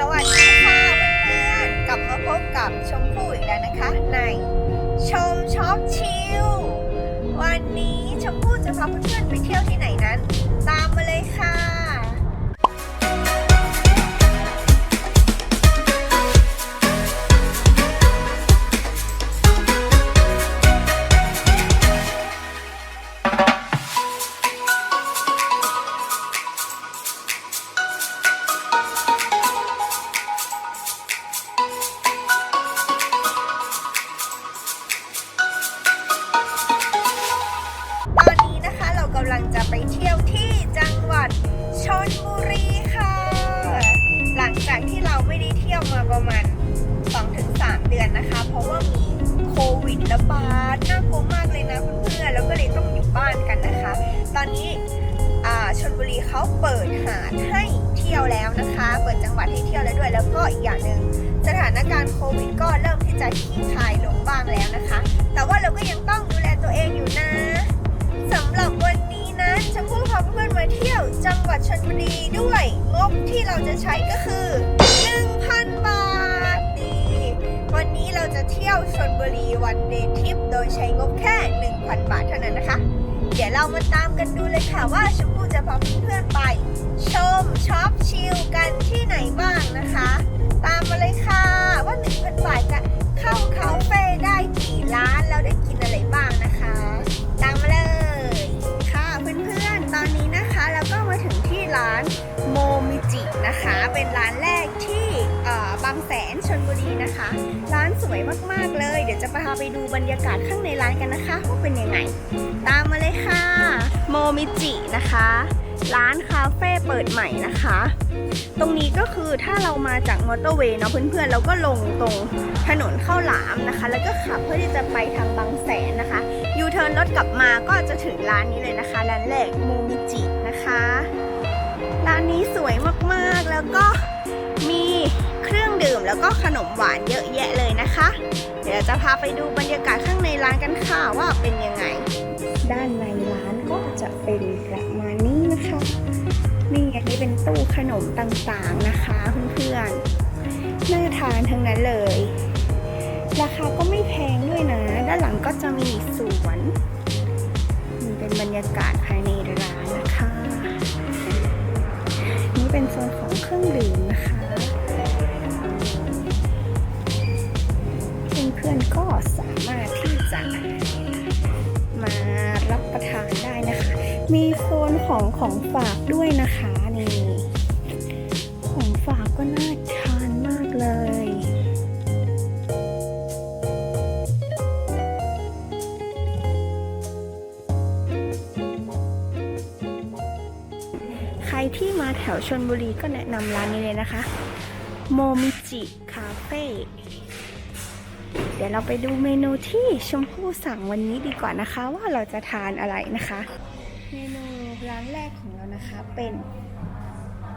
สวัสดีค่ะเพื่อนๆกลับมาพบกับชม เขาเปิดหาดให้เที่ยวแล้วนะคะ เปิดจังหวัดให้เที่ยวแล้วด้วย แล้วก็อีกอย่างหนึ่งสถานการณ์โควิดก็เริ่มที่จะคลี่คลายลงบ้างแล้วนะคะ แต่ว่าเราก็ยังต้องดูแลตัวเองอยู่นะสำหรับวันนี้นะชมพู่พาเพื่อนมาเที่ยวจังหวัดชลบุรีด้วยงบที่เราจะใช้ก็คือ 1,000 บาทนี่วันนี้เราจะเที่ยวชลบุรีวันเดย์ทริปโดยใช้งบแค่ 1,000 บาทเท่านั้นนะคะ เดี๋ยวเรามาตามกันดูเลยค่ะว่าชมพู่จะพาเพื่อนๆไป ชมช็อปชิลกันที่ไหนบ้างนะคะ ตามมาเลยค่ะว่า1,000บาทจะเข้าคาเฟ่ได้กี่ร้านแล้วได้กินอะไรบ้างนะคะ ตามมาเลยค่ะเพื่อนๆตอนนี้นะคะเราก็มาถึงที่ร้านโมมิจินะคะ เป็นร้านแรก บางแสนชนบุรีนะคะ ร้านสวยมากๆเลย เดี๋ยวจะพาไปดูบรรยากาศข้างในร้านกันนะคะว่าเป็นยังไง ตามมาเลยค่ะ โมมิจินะคะ ร้านคาเฟ่เปิดใหม่นะคะ ตรงนี้ก็คือถ้าเรามาจากมอเตอร์เวย์เนาะเพื่อนๆ เราก็ลงตรงถนนข้าวหลามนะคะ แล้วก็ขับเพื่อที่จะไปทางบางแสนนะคะ ยูเทิร์นรถกลับมาก็จะถึงร้านนี้เลยนะคะ ร้านแรกโมมิจินะคะ ร้านนี้สวยมากๆแล้วก็ แล้วก็ขนมหวานเยอะแยะเลยนะคะ เดี๋ยวจะพาไปดูบรรยากาศข้างในร้านกันค่ะว่าเป็นยังไง ด้านในร้านก็จะเป็นประมาณนี้นะคะ นี่อันนี้เป็นตู้ขนมต่างๆนะคะเพื่อนๆน่าทานทั้งนั้นเลย ราคาก็ไม่แพงด้วยนะ ด้านหลังก็จะมีสวนนี่เป็นบรรยากาศภายในร้านนะคะ นี่เป็นโซนของเครื่องดื่ม ของของฝากด้วยนะคะนี่ของฝากก็น่าทานมากเลย ใครที่มาแถวชนบุรีก็แนะนำร้านนี้เลยนะคะโมมิจิคาเฟ่เดี๋ยวเราไปดูเมนูที่ชมพู่สั่งวันนี้ดีกว่านะคะ ว่าเราจะทานอะไรนะคะ เมนู ร้านแรกของเรานะคะเป็น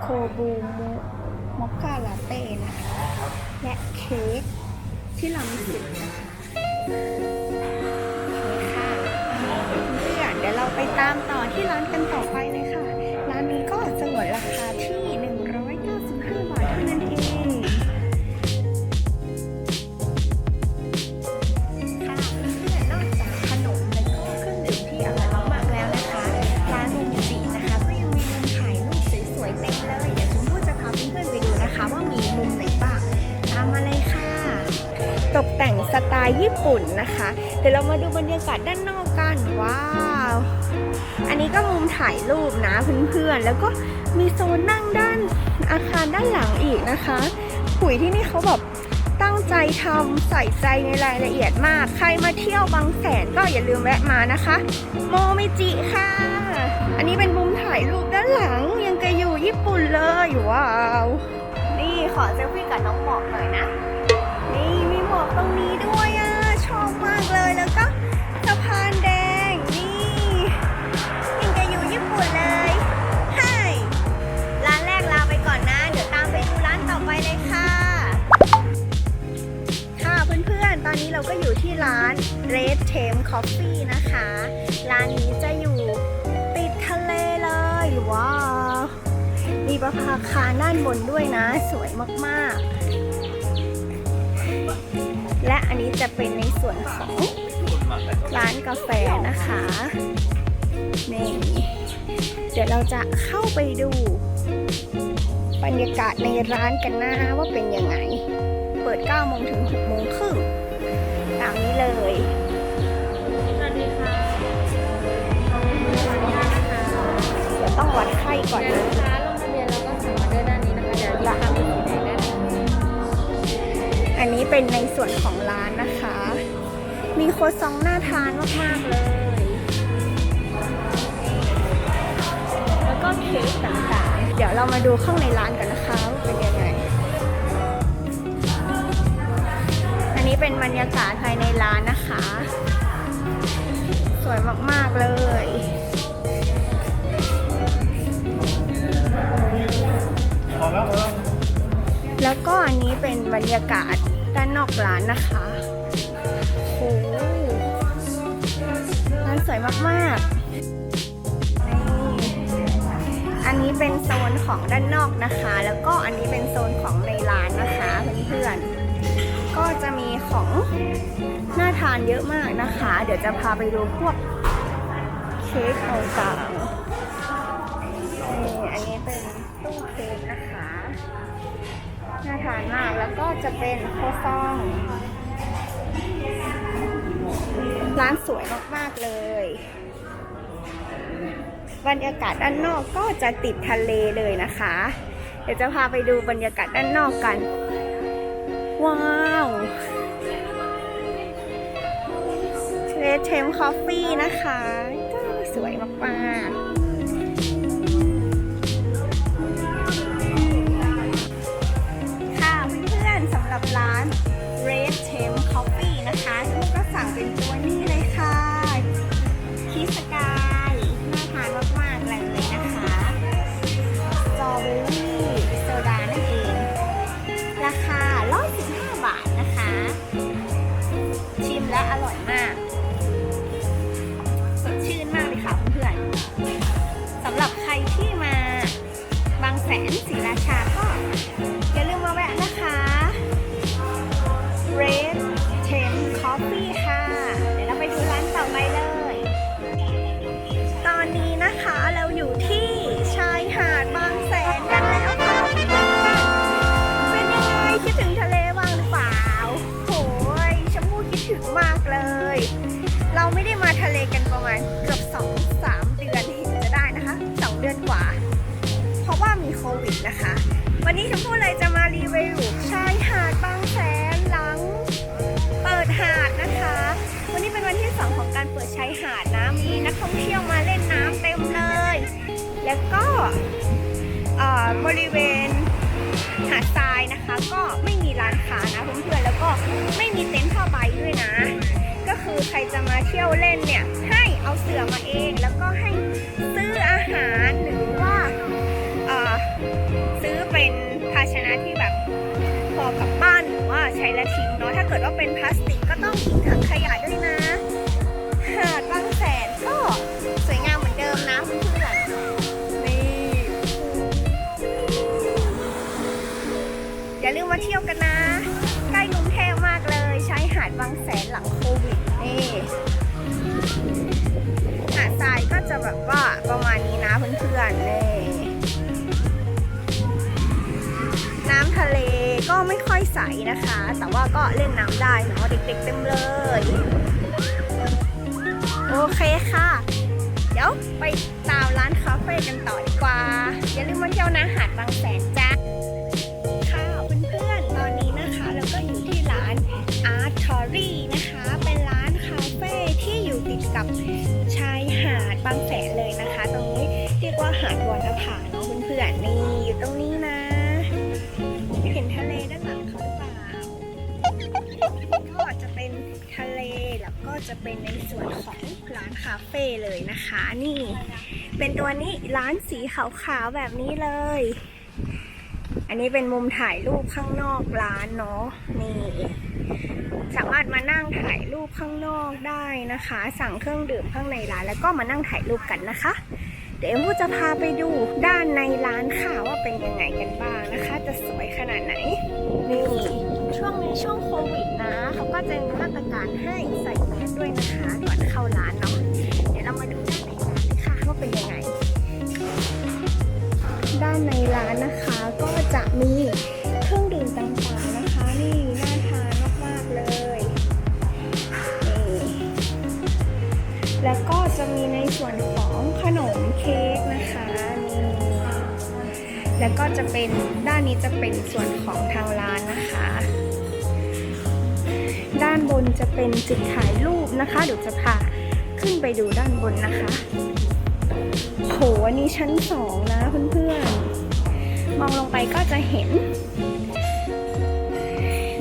โคบูมุมอคคาลาเต้นะคะ และเค้กที่เราไม่สึนะคะนี่ค่ะเพื่อนเดี๋ยวเราไปตามต่อที่ร้านกันต่อไป ตกแต่งสไตล์ญี่ปุ่นนะคะ เดี๋ยวเรามาดูบรรยากาศด้านนอกกัน ว้าว อันนี้ก็มุมถ่ายรูปนะเพื่อนๆ แล้วก็มีโซนนั่งด้านอาคารด้านหลังอีกนะคะปุ๋ยที่นี่เขาแบบตั้งใจทำใส่ใจในรายละเอียดมาก ใครมาเที่ยวบางแสนก็อย่าลืมแวะมานะคะ โมมิจิค่ะ อันนี้เป็นมุมถ่ายรูปด้านหลังยังกะอยู่ญี่ปุ่นเลยว้าว นี่ขอเซลฟี่กับน้องหมอกหน่อยนะ เราก็อยู่ที่ร้าน Red Tame Coffee นะคะ ร้านนี้จะอยู่ติดทะเลเลย ว้าว มีประภาคารด้านบนด้วยนะ สวยมากๆ และอันนี้จะเป็นในส่วนของร้านกาแฟนะคะนี่เดี๋ยวเราจะเข้าไปดูบรรยากาศในร้านกันนะว่าเป็นยังไง เปิด 9 โมงถึง 6 โมงครึ่งามนี้เลย สวัสดีค่ะเดี๋ยวต้องวัดไข้ก่อนเดี๋ยวนะลูกค้าลงทะเบียนแล้วก็สั่งออเดอร์ด้านนี้นะคะ เดี๋ยวราคามีสีแดงด้านนี้อันนี้เป็นในส่วนของร้านนะคะ มีโครัวซองน่าทานมากๆเลย แล้วก็เค้กต่างๆ เดี๋ยวเรามาดูข้างในร้านกันนะคะว่าเป็นยังไง เป็นบรรยากาศภายในร้านนะคะ สวยมาก ๆ เลยแล้วก็อันนี้เป็นบรรยากาศด้านนอกร้านนะคะโอ้ร้านสวยมาก ๆ นี่ อันนี้เป็นโซนของด้านนอกนะคะ แล้วก็อันนี้เป็นโซนของในร้านนะคะเพื่อนๆ ก็จะมีของน่าทานเยอะมากนะคะ เดี๋ยวจะพาไปดูพวกเค้กต่างๆนี่อันนี้เป็นตู้เค้กนะคะ น่าทานมาก แล้วก็จะเป็นโคซอง ร้านสวยมากๆเลยบรรยากาศด้านนอกก็จะติดทะเลเลยนะคะ เดี๋ยวจะพาไปดูบรรยากาศด้านนอกกัน ว้าวเรดเทมคอฟฟี่นะคะ ก็สวยมากๆ นะคะ เราอยู่ที่ชายหาดบางแสนกันแล้วค่ะ เป็นยังไงคิดถึงทะเลบ้างหรือเปล่าโหยชมพู่คิดถึงมากเลย เราไม่ได้มาทะเลกันประมาณเกือบ2-3เดือนเห็นจะได้นะคะ2เดือนกว่า เพราะว่ามีโควิดนะคะ วันนี้ชมพู่เลยจะมารีวิวชายหาดบางแสนหลังเปิดหาดนะคะ วันนี้เป็นวันที่สองของการเปิดชายหาดนะ มีนักท่องเที่ยวมาเล่น แล้วก็บริเวณหาดทรายนะคะ ก็ไม่มีร้านค้านะเพื่อนๆแล้วก็ไม่มีเต็นท์ผ้าใบด้วยนะ ก็คือใครจะมาเที่ยวเล่นเนี่ยให้เอาเสื่อมาเอง แล้วก็ให้ซื้ออาหารหรือว่าซื้อเป็นภาชนะที่แบบพอกลับบ้านหรือว่าใช้แล้วทิ้งเนาะถ้าเกิดว่าเป็นพลาสติก อยใสนะคะ แต่ว่าก็เล่นน้ำได้เนาะเด็กๆเต็มเลย โอเคค่ะ เดี๋ยวไปตามร้านคาเฟ่กันต่อดีกว่า อย่าลืมมาเที่ยวนะหาดบางแสนจ้า จะเป็นในส่วนของร้านคาเฟ่เลยนะคะ นี่ เป็นตัวนี้ร้านสีขาวๆแบบนี้เลย อันนี้เป็นมุมถ่ายรูปข้างนอกร้านเนาะนี่ สามารถมานั่งถ่ายรูปข้างนอกได้นะคะ สั่งเครื่องดื่มข้างในร้านแล้วก็มานั่งถ่ายรูปกันนะคะ เดี๋ยวพูจะพาไปดูด้านในร้านค่ะว่าเป็นยังไงกันบ้างนะคะ จะสวยขนาดไหน นี่ช่วงนี้ช่วงโควิดนะเขาก็จะมีมาตรการให้ใส่แมสด้วยนะคะก่อนเข้าร้านเนาะเดี๋ยวเรามาดูด้านในร้านเลยค่ะว่าเป็นยังไง ด้านในร้านนะคะก็จะมีเครื่องดื่มต่างๆนะคะนี่น่าทานมากๆเลยนี่แล้วก็จะมีในส่วนของขนม ค้กนะคะนี่แล้วก็จะเป็นด้านนี้จะเป็นส่วนของทางร้านนะคะ ด้านบนจะเป็นจุดถ่ายรูปนะคะเดี๋ยวจะพาขึ้นไปดูด้านบนนะคะโหอันนี้ชั้นสองนะเพื่อนๆ มองลงไปก็จะเห็น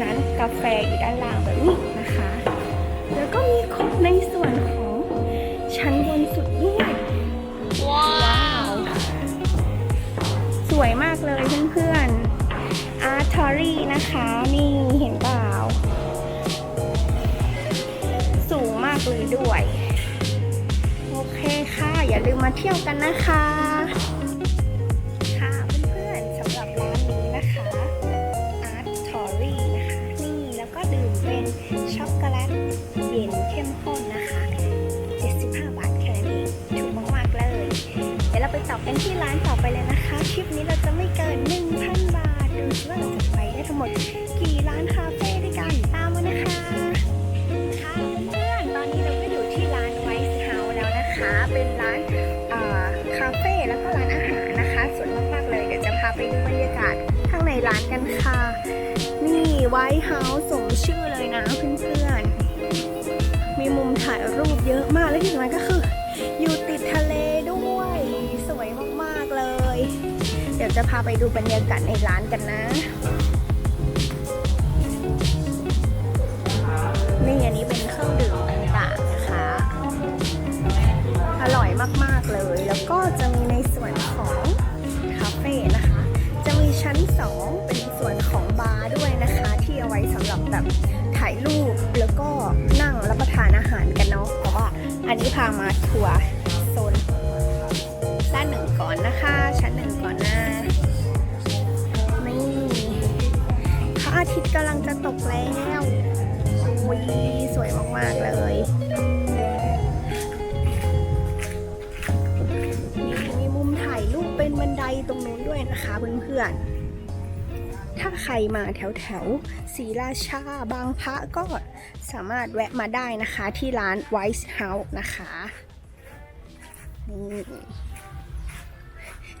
ร้านกาแฟอยู่ด้านล่างแบบนี้ เดี๋ยวเปต่อกันที่ร้านต่อไปเลยนะคะทริปนี้เราจะไม่เกิน 1,000 บาท ดูสิว่าเราจะไปได้ทั้งหมดกี่ร้านคาเฟ่ด้วยกัน ตามมานะคะ ค่ะเพื่อนๆตอนนี้เราก็อยู่ที่ร้านไวท์เฮาส์แล้วนะคะ เป็นร้านคาเฟ่แล้วก็ร้านอาหารนะคะ สวยมากๆเลย เดี๋ยวจะพาไปดูบรรยากาศข้างในร้านกันค่ะ นี่ไวท์เฮาส์สมชื่อเลยนะเพื่อนๆ มีมุมถ่ายรูปเยอะมาก และที่สำคัญก็คือ อยู่ติดทะเล จะพาไปดูบรรยากาศในร้านกันนะ นี่อันนี้เป็นเครื่องดื่มต่างๆนะคะ อร่อยมากๆเลย แล้วก็จะมีในส่วนของคาเฟ่นะคะ จะมีชั้น 2 เป็นส่วนของบาร์ด้วยนะคะ ที่เอาไว้สำหรับแบบถ่ายรูปแล้วก็นั่งรับประทานอาหารกันเนาะแต่ว่าอันนี้พามาทัวร์โซนด้านหนึ่งก่อนนะคะ ชั้นหนึ่งก่อนนะ อาทิตย์กำลังจะตกแล้วอุ้ยสวยมาก ๆ เลยมีมุมถ่ายรูปเป็นบันไดตรงนู้นด้วยนะคะเพื่อนๆ ถ้าใครมาแถวแถวศรีราชาบางพระก็สามารถแวะมาได้นะคะที่ร้าน White House นะคะนี่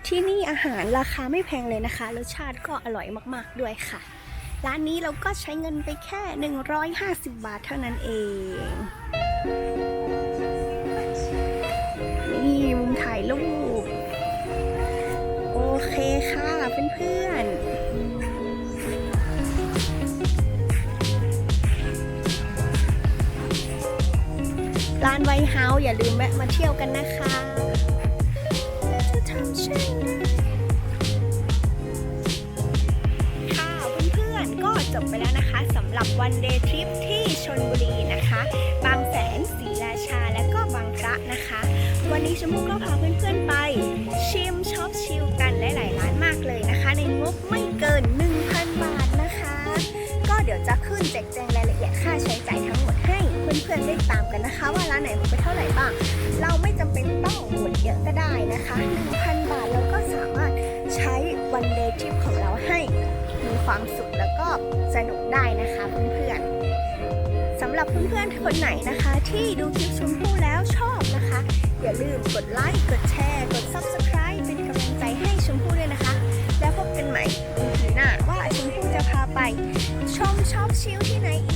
ที่นี่อาหารราคาไม่แพงเลยนะคะ รสชาติก็อร่อยมาก ๆ ด้วยค่ะ ร้านนี้เราก็ใช้เงินไปแค่ 150 บาทเท่านั้นเอง นี่มุมถ่ายรูป โอเคค่ะเพื่อนๆร้านไวท์เฮาส์อย่าลืมแวะมาเที่ยวกันนะคะจะทำเช่ จบไปแล้วนะคะสำหรับวันเดย์ทริปที่ชนบุรีนะคะ บางแสนศรีราชาและก็บางพระนะคะ วันนี้ชมพู่ก็พาเพื่อนๆไป ชิมช็อปชิลกันหลายๆร้านมากเลยนะคะ ในงบไม่เกิน 1,000 บาทนะคะ ก็เดี๋ยวจะขึ้นแจกแจงรายละเอียดค่าใช้จ่ายทั้งหมดให้เพื่อนๆได้ตามกันนะคะ ว่าร้านไหนหมดไปเท่าไหร่บ้าง เราไม่จำเป็นต้องหมดเยอะก็ได้นะคะ 1,000 บาทเราก็สามารถใช้วันเดย์ทริปของเราให้ ความสุขแล้วก็สนุกได้นะคะเพื่อนๆสำหรับเพื่อนๆคนไหนนะคะ ที่ดูคลิปชมพู่แล้วชอบนะคะ อย่าลืมกดไลค์กดแชร์ กด Subscribe เป็นกำลังใจให้ชมพู่ด้วยนะคะ แล้วพบกันใหม่ในหน้าว่าชมพู่จะพาไปชมชอบชิลที่ไหนอีก